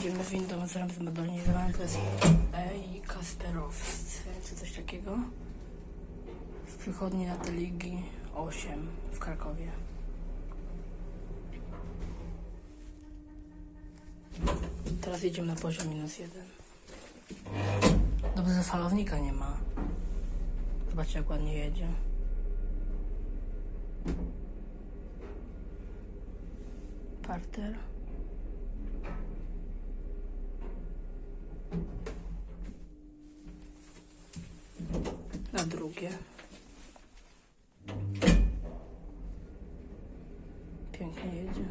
Idziemy windą z zmodernizowanym, to jest E i Kasperowscy, czy coś takiego. W przychodni na Teligi 8 w Krakowie. Teraz jedziemy na poziom minus jeden. Dobrze, że falownika nie ma. Zobaczcie, jak ładnie jedzie. Parter. Na drugie. Pięknie jedzie.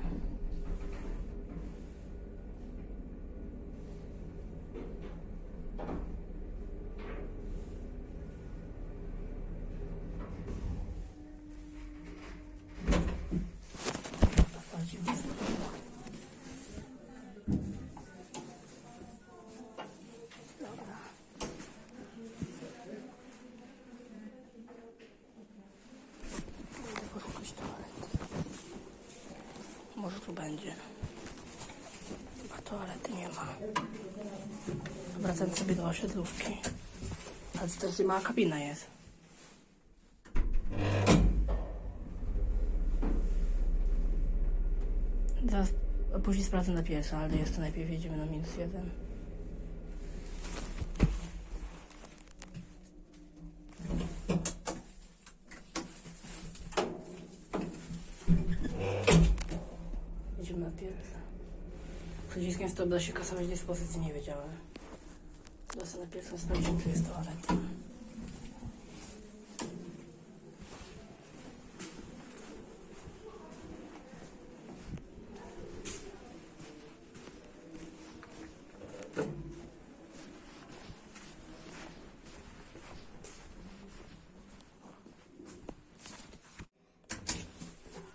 Wchodzimy. Dobra. Idę poszukać toalety. Może tu będzie. A toalety nie ma. Wracam sobie do osiedlówki. Ale to też mała kabina jest. Zaraz, a później sprawdzę na piesa, ale jeszcze najpierw jedziemy na minus jeden. Jedziemy na pierwsze. Przyciskiem stop da się kasować dyspozycji, nie wiedziałem. Dostę na pierwszą sprawdzić, czy jest toaleta.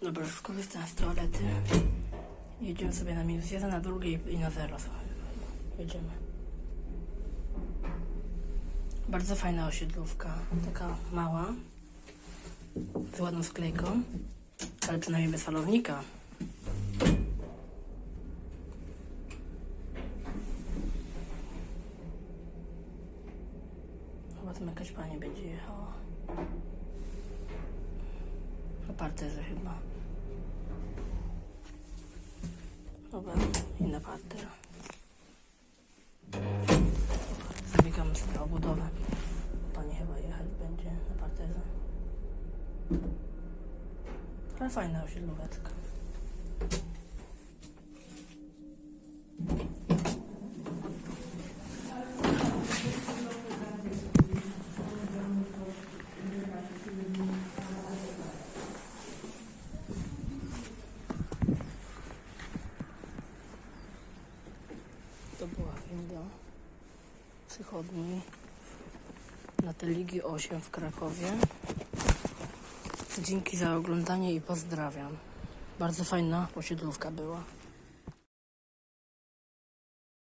Dobra, już skorzystałem z toalety. Jedziemy sobie na minus jeden, na drugiej i na zero. Jedziemy. Bardzo fajna osiedlówka. Taka mała. Z ładną sklejką. Ale przynajmniej bez falownika. Chyba tam jakaś pani będzie jechała. Na parterze chyba. Dobra, i na parter. Zabiegamy sobie o budowę. Pani chyba jechać będzie na parterze. Ale fajna osiedlóweczka. Była winda przychodni na Teligi 8 w Krakowie. Dzięki za oglądanie i pozdrawiam. Bardzo fajna osiedlówka była.